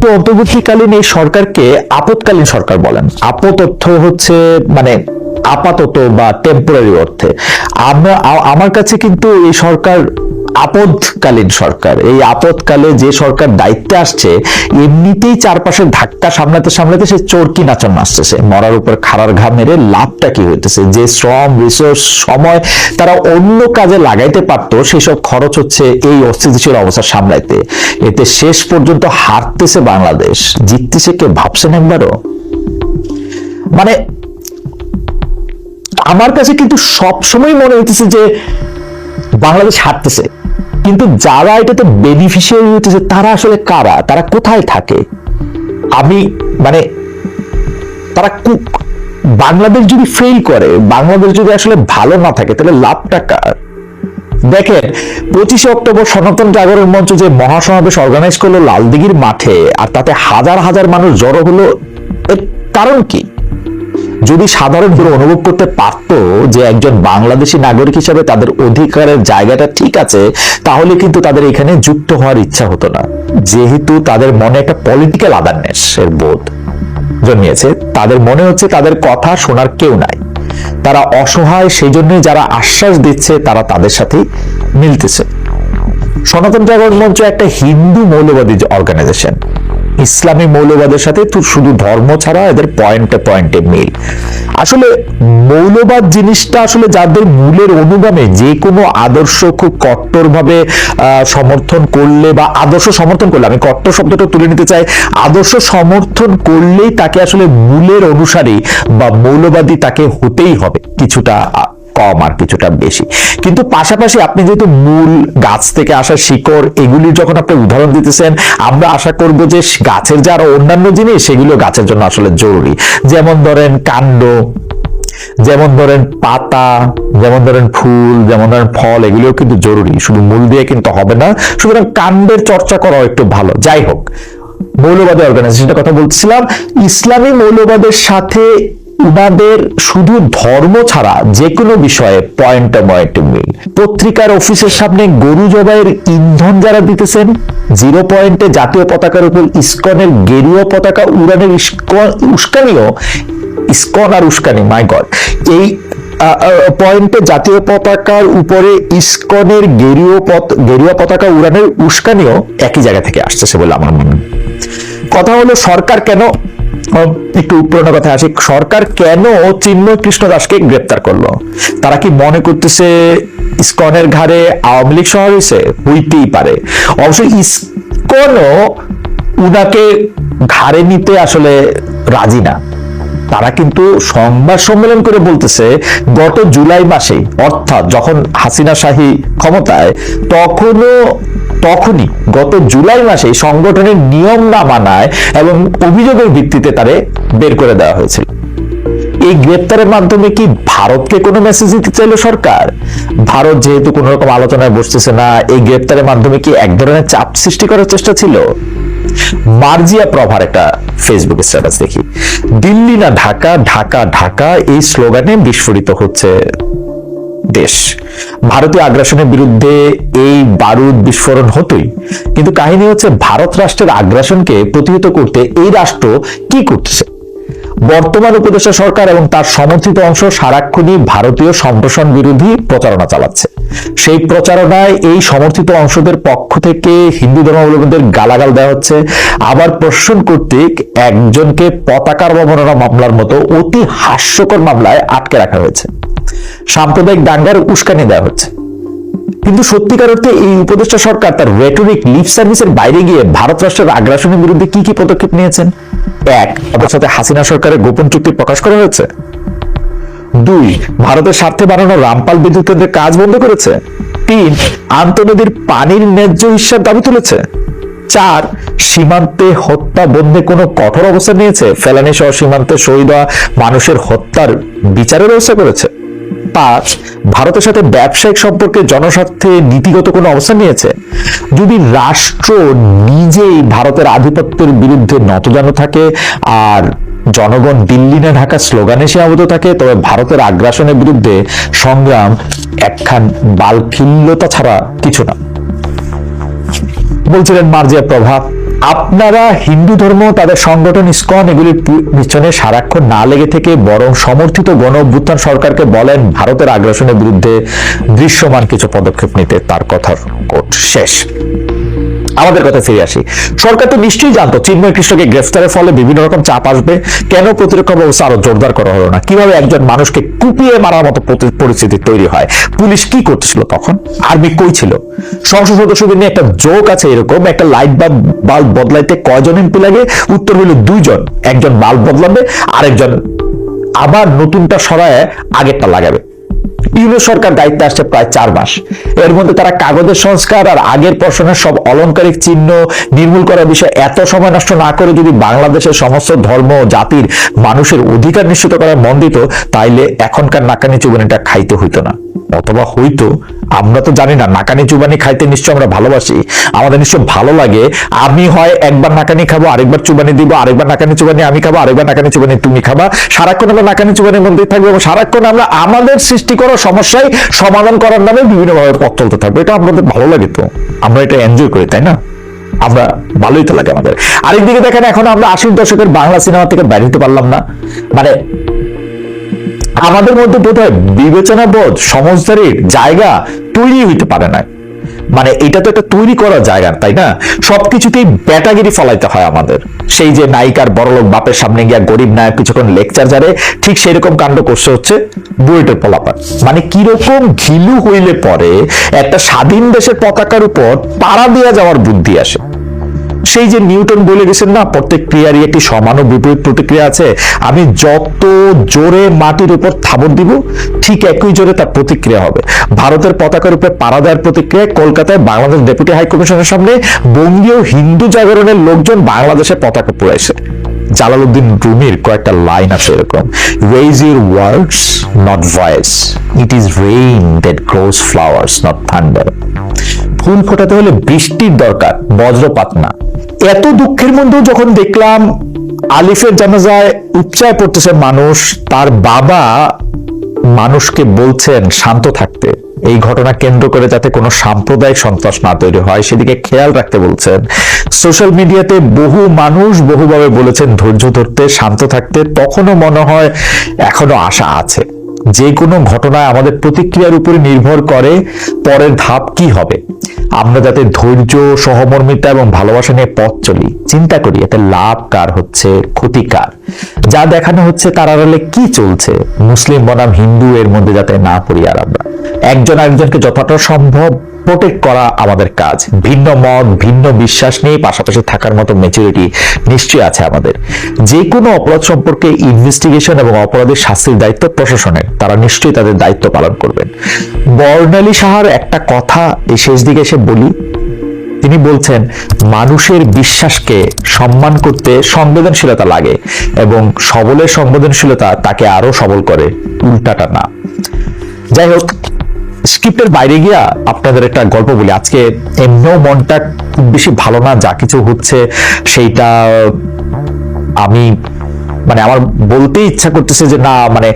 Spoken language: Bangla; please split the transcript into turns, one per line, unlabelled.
তো অন্তর্বর্তীকালীন এই সরকারকে আপতকালীন সরকার বলেন। আপত অর্থ হচ্ছে মানে আপাতত বা টেম্পোরারি অর্থে। আমরা আমার কাছে কিন্তু এই সরকার আপদকালীন সরকার। এই আপদকালে যে সরকার দায়িত্বে আসছে, এমনিতেই চারপাশের ধাক্কা সামলাতে সামলাতে সে চরকি নাচন আসতেছে মরার উপর খাড়ার ঘা মেরে লাভটা কি হইতেছে? যে শ্রম রিসোর্স সময় তারা অন্য কাজে লাগাইতে পারতো, সেসব খরচ হচ্ছে এই অস্থিতিশীল অবস্থা সামলাইতে। এতে শেষ পর্যন্ত হারতেছে বাংলাদেশ। জিততেছে কে ভাবছেন একবারও? মানে আমার কাছে কিন্তু সবসময় মনে হইতেছে যে বাংলাদেশ হারতেছে। কিন্তু যারা এটাতে বেনিফিশিয়ারি হইতেছে, তারা আসলে কারা? তারা কোথায় থাকে? আমি মানে তারা বাংলাদেশ যদি ফেল করে, বাংলাদেশ যদি আসলে ভালো না থাকে, তাহলে লাভটা কার? দেখেন, পঁচিশে অক্টোবর সনাতন জাগরণ মঞ্চ যে মহাসমাবেশ অর্গানাইজ করল লালদিঘির মাঠে, আর তাতে হাজার হাজার মানুষ জড়ো হলো কারণ কি? যদি সাধারণ কেউ অনুভব করতে পারতো যে একজন বাংলাদেশী নাগরিক হিসেবে তাদের অধিকারের জায়গাটা ঠিক আছে, তাহলে কিন্তু তাদের এখানে যুক্ত হওয়ার ইচ্ছা হতো না। যেহেতু তাদের মনে একটা পলিটিক্যাল আদারনেস এর বোধ জন্মিয়েছে, তাদের মনে হচ্ছে তাদের কথা শোনার কেউ নাই। তারা অসহায় সেই জন্যই যারা আশ্বাস দিচ্ছে, তারা তাদের সাথেই মিলতেছে। সনাতন জাগরণ মঞ্চ একটা হিন্দু মৌলবাদী অর্গানাইজেশন ইসলামী মৌলবাদের সাথে শুধু ধর্ম ছাড়া এদের পয়েন্টে পয়েন্টে মিল। আসলে মৌলবাদ জিনিসটা আসলে যাদের মূলের অনুগামে, যে কোনো আদর্শ খুব কট্টরভাবে সমর্থন করলে বা আদর্শ সমর্থন করলে, আমি কট্টর শব্দটা তুলে নিতে চাই, আদর্শ সমর্থন করলেই তাকে আসলে মূলের অনুসারী বা মৌলবাদী তাকে হতেই হবে। কিছুটা কম আর কিছুটা বেশি। কিন্তু পাশাপাশি আপনি যেহেতু মূল গাছ থেকে আসা শিকড়, এগুলির যখন আপনি উদাহরণ দিতেছেন, আমরা আশা করব যে গাছের যে আরও অন্যান্য জিনিস, সেগুলো গাছের জন্য আসলে জরুরি। যেমন ধরেন কাণ্ড, যেমন ধরেন পাতা, যেমন ধরেন ফুল, যেমন ধরেন ফল, এগুলোও কিন্তু জরুরি। শুধু মূল দিয়ে কিন্তু হবে না, সুতরাং কাণ্ডের চর্চা করাও একটু ভালো। যাই হোক, মৌলবাদী অর্গানাইজেশনটা কথা বলছিলাম ইসলামী মৌলবাদের সাথে উনাদের শুধু ধর্ম ছাড়া যে কোনো বিষয়ে পয়েন্ট পয়েন্ট মিল পত্রিকার অফিসের সামনে গরু জবাইয়ের ইন্ধন যারা দিতেছেন, জিরো পয়েন্টে জাতীয় পতাকার উপর ইস্কনের গেরুয়া পতাকা উড়ানের উস্কানিও, ইস্কন আর উস্কানি মাই গড এই পয়েন্টে জাতীয় পতাকার উপরে ইস্কনের গেরুয় পত, গেরুয়া পতাকা উড়ানের উস্কানিও একই জায়গা থেকে আসতেছে বলে আমার মনে। কথা হলো সরকার কেন একটু পুরোনো কথা আসি। সরকার কেন চিন্ময় কৃষ্ণ দাসকে গ্রেপ্তার করল? তারা কি মনে করতেছে ইস্কনের ঘাড়ে আওয়ামী লীগ শহর হয়েছে হইতেই পারে। অবশ্য ইস্কনও উনাকে ঘাড়ে নিতে আসলে রাজি না। তারা কিন্তু সংবাদ সম্মেলন করে বলতেছে, গত জুলাই মাসে, অর্থাৎ যখন হাসিনা শাহী ক্ষমতায়, তখনও, তখনই গত জুলাই মাসে সংগঠনের নিয়ম না মানায় এবং অভিযোগের ভিত্তিতে তারে বের করে দেওয়া হয়েছিল। এই গ্রেপ্তারের মাধ্যমে কি ভারতকে কোনো মেসেজ দিতে চাইলো সরকার? ভারত যেহেতু কোনো রকম আলোচনায় বসতেছে না, এই গ্রেপ্তারের মাধ্যমে কি এক ধরনের চাপ সৃষ্টি করার চেষ্টা ছিল? মার্জিয়া প্রভার একটা ফেসবুক স্ট্যাটাস দেখি। দিল্লি না ঢাকা ঢাকা ঢাকা, এই স্লোগানে বিস্ফোরিত হচ্ছে দেশ। ভারতীয় আগ্রাসনের বিরুদ্ধে এই বারুদ বিস্ফোরণ হতোই। কিন্তু কাহিনী হচ্ছে, ভারত রাষ্ট্রের আগ্রাসনকে প্রতিহত করতে এই রাষ্ট্র কি করতেছে? বর্তমান উপদেষ্টা সরকার এবং তার সমর্থিত অংশ সারাক্ষণই ভারতীয় সম্প্রসারণ বিরোধী প্রচারণা চালাচ্ছে। সেই প্রচারণায় এই সমর্থিত অংশদের পক্ষ থেকে হিন্দু ধর্মাবলম্বীদের গালাগাল দেওয়া হচ্ছে। আবার প্রশাসন কর্তৃক একজনকে পতাকার অবমাননা মামলার মতো অতি হাস্যকর মামলায় আটকে রাখা হয়েছে। সাম্প্রদায়িক দাঙ্গার উস্কানি দেওয়া হচ্ছে। কিন্তু সত্যিকার অর্থে এই উপদেষ্টা সরকার তার রেটরিক লিপ সার্ভিসের বাইরে গিয়ে ভারত রাষ্ট্রের আগ্রাসনের বিরুদ্ধে কি কি পদক্ষেপ নিয়েছেন? এক, তাদের সাথে হাসিনা সরকারের গোপন চুক্তি প্রকাশ করা হয়েছে। দুই, ভারতের স্বার্থে বানানো রামপাল বিদ্যুৎ কেন্দ্রের কাজ বন্ধ করেছে। তিন আন্তনদীর পানির ন্যায্য হিসাব দাবি তুলেছে। চার, সীমান্তে হত্যা বন্ধে কোনো কঠোর অবস্থান নিয়েছে। ফেলানি সহ সীমান্তে শহীদ মানুষের হত্যার বিচারের ব্যবস্থা করেছে। পাঁচ, ভারতের সাথে ব্যবসায়িক সম্পর্কে জনস্বার্থে নীতিগত কোনো অবস্থান নিয়েছে? যদি রাষ্ট্র নিজেই ভারতের আধিপত্যের বিরুদ্ধে নতজানো থাকে আর জনগণ দিল্লি না ঢাকা স্লোগানে সীমাবদ্ধ থাকে, তবে ভারতের আগ্রাসনের বিরুদ্ধে সংগ্রাম একখান বালখিল্যতা ছাড়া কিছু না। বলছিলেন মার্জিয়া প্রভাব আপনারা হিন্দু ধর্ম, তাদের সংগঠন, ইস্কন, এগুলির পিছনে সারাক্ষণ না লেগে থেকে বরং সমর্থিত গণ অভ্যুত্থান সরকারকে বলেন, ভারতের আগ্রাসনের বিরুদ্ধে দৃশ্যমান কিছু পদক্ষেপ নিতে তার কথার কোট শেষ। আমাদের কথা ফিরে আসি। সরকার তো নিশ্চয়ই জানতো চিন্ময় কৃষ্ণকে গ্রেফতারের ফলে বিভিন্ন রকম চাপ আসবে। কেন প্রতিরক্ষা ব্যবস্থা আরও জোরদার করা হলো না? কীভাবে একজন মানুষকে কুপিয়ে মারার মতো পরিস্থিতি তৈরি হয়? পুলিশ কি করতেছিল তখন? আর্মি কই ছিল? সংসদ সদস্যদের নিয়ে একটা জোক আছে এরকম, একটা লাইট বাল্ব বাল্ব বদলাইতে কয়জন এমপি লাগে? উত্তর হইল দুইজন। একজন বাল্ব বদলাবে, আরেকজন আবার নতুনটা সরায় আগেরটা লাগাবে। ইউনিয়ন সরকার দায়িত্বে আসছে প্রায় চার মাস। এর মধ্যে তারা কাগজের সংস্কার আর আগের প্রশ্নের সব অলংকারিক চিহ্ন নির্মূল করার বিষয়ে এত সময় নষ্ট না করে যদি বাংলাদেশের সমস্ত ধর্ম জাতির মানুষের অধিকার নিশ্চিত করার মন দিত, তাইলে এখনকার নাকানি চুবানিটা খাইতে হইতো না। অথবা হইতো, আমরা তো জানি না, নাকানি চুবানি খাইতে নিশ্চয় আমরা ভালোবাসি। আমাদের নিশ্চয় ভালো লাগে, আমি হয় একবার নাকানি খাব, আরেকবার চুবানি দিব, আরেকবার নাকানি চুবানি আমি খাব, আরেকবার নাকানি চুবানি তুমি খাবা। সারাক্ষণ আমরা নাকানি চুবানির মধ্যেই থাকব এবং সারাক্ষণ আমরা আমাদের সৃষ্টি করা সমস্যায় সমাধান করার নামে বিভিন্নভাবে পথ চলতে থাকবে। এটা আমাদের ভালো লাগে তো। আমরা এটা এনজয় করি, তাই না? আমরা ভালোই তো লাগে আমাদের। আরেকদিকে দেখেন, এখন আমরা আশির দশকের বাংলা সিনেমা থেকে বাইরে পারলাম না। মানে আমাদের মধ্যে বোধ হয় বিবেচনা বোধ সমজদারির জায়গা তৈরি হইতে পারে না মানে এটা তো একটা তৈরি করা জায়গা, তাই না? সবকিছুতেই ব্যাটাগিরি ফলাইতে হয় আমাদের। সেই যে নায়িকার বড়লোক বাপের সামনে গিয়া গরিব নায়ক কিছুক্ষণ লেকচার জারে ঠিক সেরকম কাণ্ড করছে হচ্ছে বুয়েটের পলাপার মানে কীরকম ঘিলু হইলে পরে একটা স্বাধীন দেশের পতাকার উপর পাড়া দেওয়া যাওয়ার বুদ্ধি আসে। সেই যে নিউটন বলে গেছেন না, প্রত্যেক ক্রিয়ারই একটি সমান ও বিপরীত প্রতিক্রিয়া আছে। আমি যত জোরে মাটির উপর থাবর দিব, ঠিক একই জোরে তার প্রতিক্রিয়া হবে। ভারতের পতাকার উপরে পাড়া দেওয়ার প্রতিক্রিয়ায় কলকাতায় বাংলাদেশ ডেপুটি হাই কমিশনের সামনে বঙ্গীয় হিন্দু জাগরণের লোকজন বাংলাদেশে পতাকা পুরাইছে। জালালউদ্দিন রুমির কয়েকটা লাইন আছে এরকম raise your words not voice it is rain that grows flowers not thunder ফুল ফোটাতে হলে বৃষ্টির দরকার, বজ্রপাত না। এত দুঃখের মধ্যেও যখন দেখলাম আলিফের জানাজায় উপচায় পড়তেছে মানুষ, তার বাবা মানুষকে বলছেন শান্ত থাকতে। এই ঘটনা কেন্দ্র করে যাতে কোনো সাম্প্রদায়িক সন্ত্রাস না তৈরি হয়, সেদিকে খেয়াল রাখতে বলছেন। সোশ্যাল মিডিয়াতে বহু মানুষ বহুভাবে বলেছেন ধৈর্য ধরতে, শান্ত থাকতে, তখনও মনে হয় এখনও আশা আছে। যে কোনো ঘটনায় আমাদের প্রতিক্রিয়ার উপরে নির্ভর করে পরের ধাপ কি হবে। আমরা যাতে ধৈর্য, সহমর্মিতা এবং ভালোবাসা নিয়ে পথ চলি। চিন্তা করি, এতে লাভ কার হচ্ছে ক্ষতিকার যা দেখানো হচ্ছে তার আড়ালে কি চলছে? মুসলিম বনাম হিন্দু এর মধ্যে যাতে না পড়ি আর আমরা। একজন আরেকজনকে যতটা সম্ভব প্রোটেক্ট করা আমাদের কাজ। ভিন্ন মত ভিন্ন বিশ্বাস নিয়ে পাশাপাশি থাকার মতো মেচুরিটি নিশ্চয়ই আছে আমাদের। যে কোনো অপরাধ সম্পর্কে ইনভেস্টিগেশন এবং অপরাধের শাস্তির দায়িত্ব প্রশাসনের। তারা নিশ্চয়ই তাদের দায়িত্ব পালন করবেন। বর্ণালী সাহার একটা কথা এই শেষ দিকে এসে বলি। তিনি বলছেন, মানুষের বিশ্বাসকে সম্মান করতে সংবেদনশীলতা লাগে এবং সবলের সংবেদনশীলতা তাকে আরও সবল করে। উল্টাটা না। যাই হোক স্ক্রিপ্টের বাইরে গিয়া আপনাদের একটা গল্প বলি। আজকে এমনিও মনটা খুব বেশি ভালো না, যা কিছু হচ্ছে সেইটা আমি মানে আমার বলতে ইচ্ছা করতেছে যে না মানে